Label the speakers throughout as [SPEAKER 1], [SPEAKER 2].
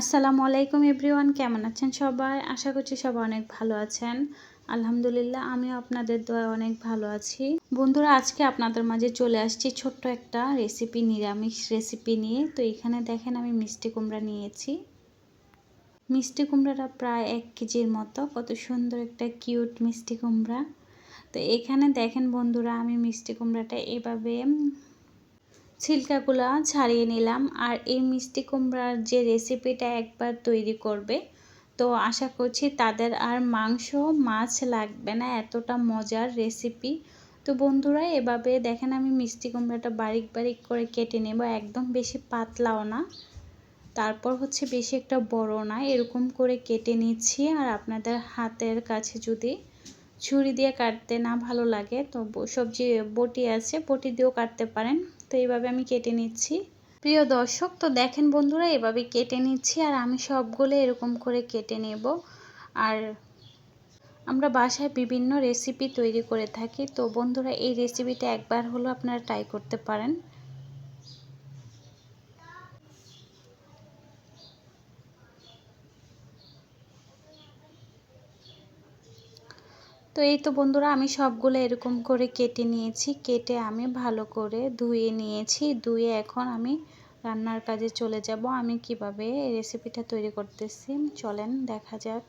[SPEAKER 1] আসসালামু আলাইকুম এভরিওয়ান, কেমন আছেন সবাই? আশা করছি সবাই অনেক ভালো আছেন। আলহামদুলিল্লাহ, আমিও আপনাদের দোয়া অনেক ভালো আছি। বন্ধুরা, আজকে আপনাদের মাঝে চলে আসছি ছোট্ট একটা রেসিপি নিরামিষ রেসিপি নিয়ে। তো এখানে দেখেন, আমি মিষ্টি কুমড়া নিয়েছি। মিষ্টি কুমড়াটা প্রায় এক কেজির মতো। কত সুন্দর একটা কিউট মিষ্টি কুমড়া। তো এখানে দেখেন বন্ধুরা, আমি মিষ্টি কুমড়াটা এভাবে ছিলকাগুলো ছাড়িয়ে নিলাম আর এই মিষ্টি কুমড়ার যে রেসিপিটা একবার তৈরি করবে, তো আশা করছি তাদের আর মাংস, মাছ লাগবে না, এতটা মজার রেসিপি। তো বন্ধুরা, এভাবে দেখেন আমি মিষ্টি কুমড়াটা বারিক বারিক করে কেটে নেব, একদম বেশি পাতলাও না। তারপর হচ্ছে বেশি একটা বড় না, এরকম করে কেটে নিচ্ছি আর আপনাদের হাতের কাছে যদি ছুরি দিয়ে কাটতে না ভালো লাগে। তো সবজি, বটি আছে, বটি দিয়েও কাটতে পারেন। তো এইভাবে আমি কেটে নিচ্ছি। প্রিয় দর্শক, তো দেখেন বন্ধুরা, এভাবে কেটে নিচ্ছি আর আমি সবগুলো এরকম করে কেটে নেব। আর আমরা বাসায় বিভিন্ন রেসিপি তৈরি করে থাকি। তো বন্ধুরা, এই রেসিপিটা একবার হলো আপনারা ট্রাই করতে পারেন। তো এই তো বন্ধুরা, আমি সবগুলো এরকম করে কেটে নিয়েছি। কেটে আমি ভালো করে ধুয়ে নিয়েছি। ধুয়ে এখন আমি রান্নার কাজে চলে যাব। আমি কীভাবে এই রেসিপিটা তৈরি করতেছি, চলেন দেখা যাক।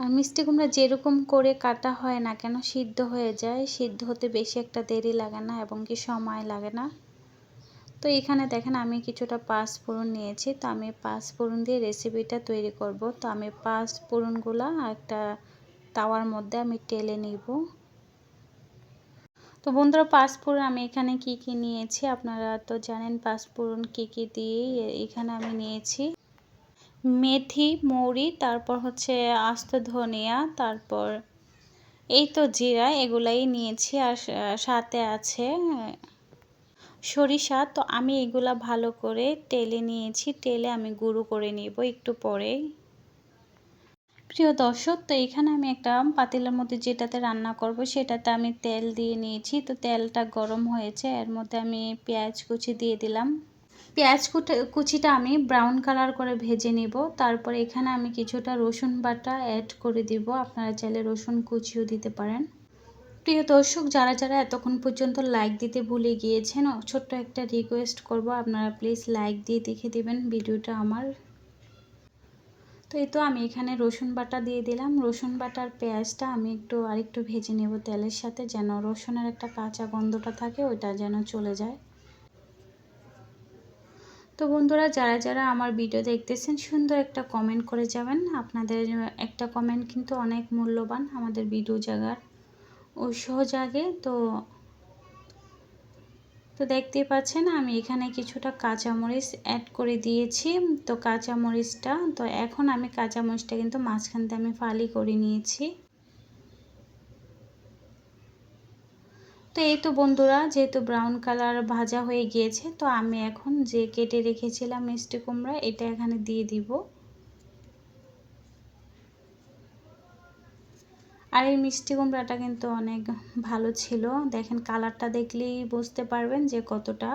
[SPEAKER 1] আর মিষ্টি কুমড়া যেরকম করে কাটা হয় না কেন, সিদ্ধ হয়ে যায়। সিদ্ধ হতে বেশি একটা দেরি লাগে না এবং কি সময় লাগে না। তো এখানে দেখেন আমি কিছুটা পাঁচ ফোড়ন নিয়েছি। তো আমি পাঁচ ফোড়ন দিয়ে রেসিপিটা তৈরি করব। তো আমি পাঁচ ফোড়নগুলো একটা তাওয়ার মধ্যে আমি টেলে নিব। তো বন্ধুরা পাঁচফোড়ন আমি এখানে কি কি নিয়েছি আপনারা তো জানেন পাঁচফোড়ন কি কি দিয়ে এখানে আমি নিয়েছি। মেথি, মৌরি, তারপর হচ্ছে আস্ত ধনিয়া, তারপর এই তো জিরা, এগুলাই নিয়েছি। আর সাথে আছে সরিষা, তো আমি এগুলা ভালো করে তেলে নিয়েছি। তেলে আমি গুঁড়ো করে নিব একটু পরেই। প্রিয় দর্শক, তো এখানে আমি একটা পাতিলের মধ্যে যেটাতে রান্না করব, সেটাতে আমি তেল দিয়ে নিয়েছি। তো তেলটা গরম হয়েছে, এর মধ্যে আমি পেঁয়াজ কুচি দিয়ে দিলাম। পেঁয়াজ কুচিটা আমি ব্রাউন কালার করে ভেজে নিব। তারপর এখানে আমি কিছুটা রসুন বাটা অ্যাড করে দিব। আপনারা চাইলে রসুন কুচিও দিতে পারেন। প্রিয় দর্শক, যারা যারা এতক্ষণ পর্যন্ত লাইক দিতে ভুলে গিয়েছেন, ছোট্ট একটা রিকোয়েস্ট করব। আপনারা প্লিজ লাইক দিয়ে দেখে দেবেন ভিডিওটা আমার। তো এই তো আমি এখানে রসুন বাটা দিয়ে দিলাম। রসুন বাটার পেঁয়াজটা আমি একটু আরেকটু ভেজে নেব তেলের সাথে, যেন রসুনের একটা কাঁচা গন্ধটা থাকে, ওইটা যেন চলে যায়। তো বন্ধুরা, যারা যারা আমার ভিডিও দেখতেছেন, সুন্দর একটা কমেন্ট করে যাবেন। আপনাদের একটা কমেন্ট কিন্তু অনেক মূল্যবান আমাদের ভিডিও জায়গার উৎসাহ জাগে তো তো দেখতেই পাচ্ছেন আমি এখানে কিছুটা কাঁচামরিচ অ্যাড করে দিয়েছি। তো কাঁচামরিচটা, তো এখন আমি কাঁচামরিচটা কিন্তু মাঝখান থেকে আমি ফালি করে নিয়েছি। তো এই তো বন্ধুরা, যেহেতু ব্রাউন কালার ভাজা হয়ে গিয়েছে, তো আমি এখন যে কেটে রেখেছিলাম মিষ্টি কুমড়া, এটা এখানে দিয়ে দিব। আর এই মিষ্টি কুমড়াটা কিন্তু অনেক ভালো ছিল। দেখেন কালারটা দেখলেই বুঝতে পারবেন যে কতটা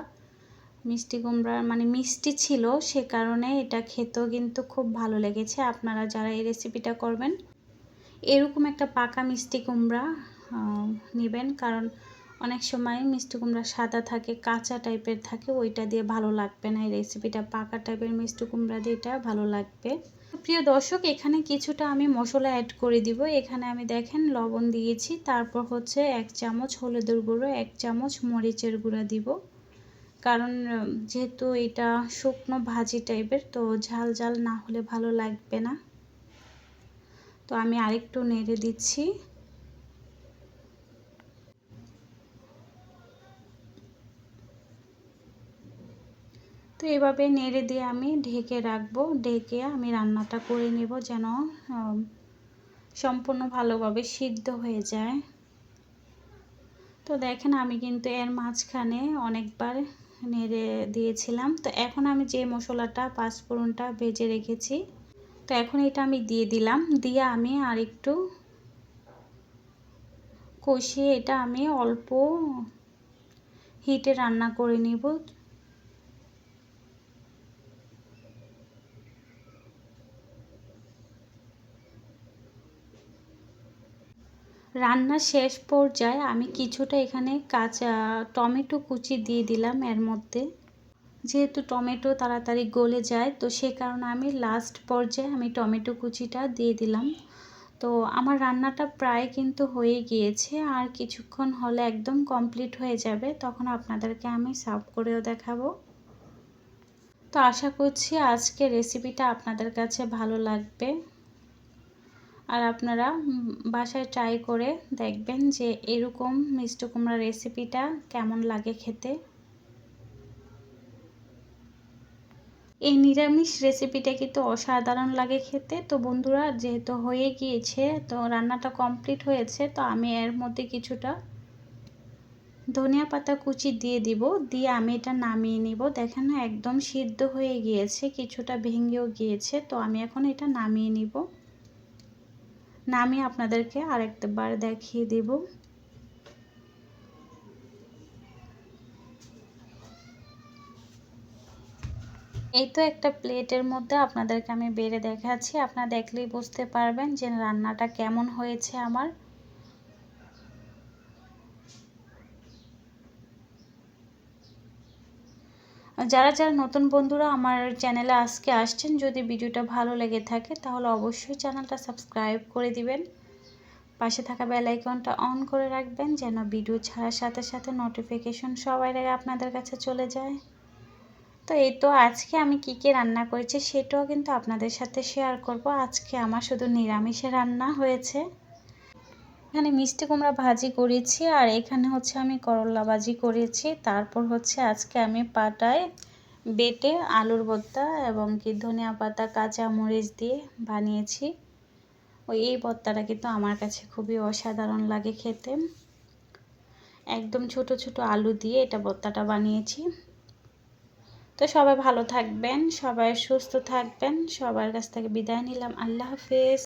[SPEAKER 1] মিষ্টি কুমড়ার মানে মিষ্টি ছিল, সে কারণে এটা খেতেও কিন্তু খুব ভালো লেগেছে। আপনারা যারা এই রেসিপিটা করবেন, এরকম একটা পাকা মিষ্টি কুমড়া নেবেন। কারণ অনেক সময় মিষ্টি কুমড়া সাদা থাকে, কাঁচা টাইপের থাকে, ওইটা দিয়ে ভালো লাগবে না। এই রেসিপিটা পাকা টাইপের মিষ্টি কুমড়া দিয়ে এটা ভালো লাগবে। প্রিয় দর্শক, এখানে কিছুটা আমি মশলা অ্যাড করে দিব। এখানে আমি দেখেন লবণ দিয়েছি, তারপর হচ্ছে এক চামচ হলুদের গুঁড়ো, এক চামচ মরিচের গুঁড়া দিব। কারণ যেহেতু এটা শুকনো ভাজি টাইপের তো ঝাল ঝাল না হলে ভালো লাগবে না। তো আমি আরেকটু নেড়ে দিচ্ছি। তো এভাবে নেড়ে দিয়ে আমি ঢেকে রাখব। ঢেকে আমি রান্নাটা করে নেব যেন সম্পূর্ণ ভালোভাবে সিদ্ধ হয়ে যায়। তো দেখেন আমি কিন্তু এর মাঝখানে অনেকবার নেড়ে দিয়েছিলাম। তো এখন আমি যে মশলাটা, পাঁচফোড়নটা ভেজে রেখেছি, তো এখন এটা আমি দিয়ে দিলাম। দিয়ে আমি আর একটু কষিয়ে এটা আমি অল্প হিটে রান্না করে নিব। রান্না শেষ পর্যায়ে আমি কিছুটা এখানে কাঁচা টমেটো কুচি দিয়ে দিলাম এর মধ্যে। যেহেতু টমেটো তাড়াতাড়ি গলে যায়, তো সে কারণে আমি লাস্ট পর্যায়ে আমি টমেটো কুচিটা দিয়ে দিলাম। তো আমার রান্নাটা প্রায় কিন্তু হয়ে গিয়েছে, আর কিছুক্ষণ হলে একদম কমপ্লিট হয়ে যাবে, তখন আপনাদেরকে আমি সার্ভ করেও দেখাবো। তো আশা করছি আজকে রেসিপিটা আপনাদের কাছে ভালো লাগবে। আর আপনারা বাসায় ট্রাই করে দেখবেন যে এরকম মিষ্টি কুমড়া রেসিপিটা কেমন লাগে খেতে। এই নিরামিষ রেসিপিটা কিন্তু অসাধারণ লাগে খেতে। তো বন্ধুরা, যেহেতু হয়ে গিয়েছে, তো রান্নাটা কমপ্লিট হয়েছে, তো আমি এর মধ্যে কিছুটা ধনিয়া পাতা কুচি দিয়ে দিব, দিয়ে আমি এটা নামিয়ে নিব। দেখেন একদম সিদ্ধ হয়ে গিয়েছে, কিছুটা ভেঙেও গিয়েছে, তো আমি এখন এটা নামিয়ে নিব। নামিয়ে আপনাদেরকে আরেকবার দেখিয়ে দেব। এই তো একটা প্লেটের মধ্যে আপনাদেরকে আমি বেড়ে দেখাচ্ছি। আপনারা দেখলেই বুঝতে পারবেন যে রান্নাটা কেমন হয়েছে আমার। যারা যারা নতুন বন্ধুরা আমার চ্যানেলে আজকে আসছেন, যদি ভিডিওটা ভালো লেগে থাকে, তাহলে অবশ্যই চ্যানেলটা সাবস্ক্রাইব করে দিবেন। পাশে থাকা বেল আইকনটা অন করে রাখবেন, যেন ভিডিও ছাড়ার সাথে সাথে নোটিফিকেশন সবাই আগে আপনাদের কাছে চলে যায়। তো এই তো আজকে আমি কি কি রান্না করেছি, সেটাও কিন্তু আপনাদের সাথে শেয়ার করব। আজকে আমার শুধু নিরামিষে রান্না হয়েছে। এখানে মিষ্টি কুমড়া ভাজি করেছি আর এখানে হচ্ছে আমি করলা ভাজি করেছি। তারপর হচ্ছে আজকে আমি পাটায় বেটে আলুর ভর্তা এবং কি ধনিয়া পাতা, কাঁচা মরিচ দিয়ে বানিয়েছি। ওই এই ভর্তাটা কিন্তু আমার কাছে খুবই অসাধারণ লাগে খেতে। একদম ছোট ছোট আলু দিয়ে এটা ভর্তাটা বানিয়েছি। তো সবাই ভালো থাকবেন, সবাই সুস্থ থাকবেন, সবার কাছ থেকে বিদায় নিলাম। আল্লাহ হাফেজ।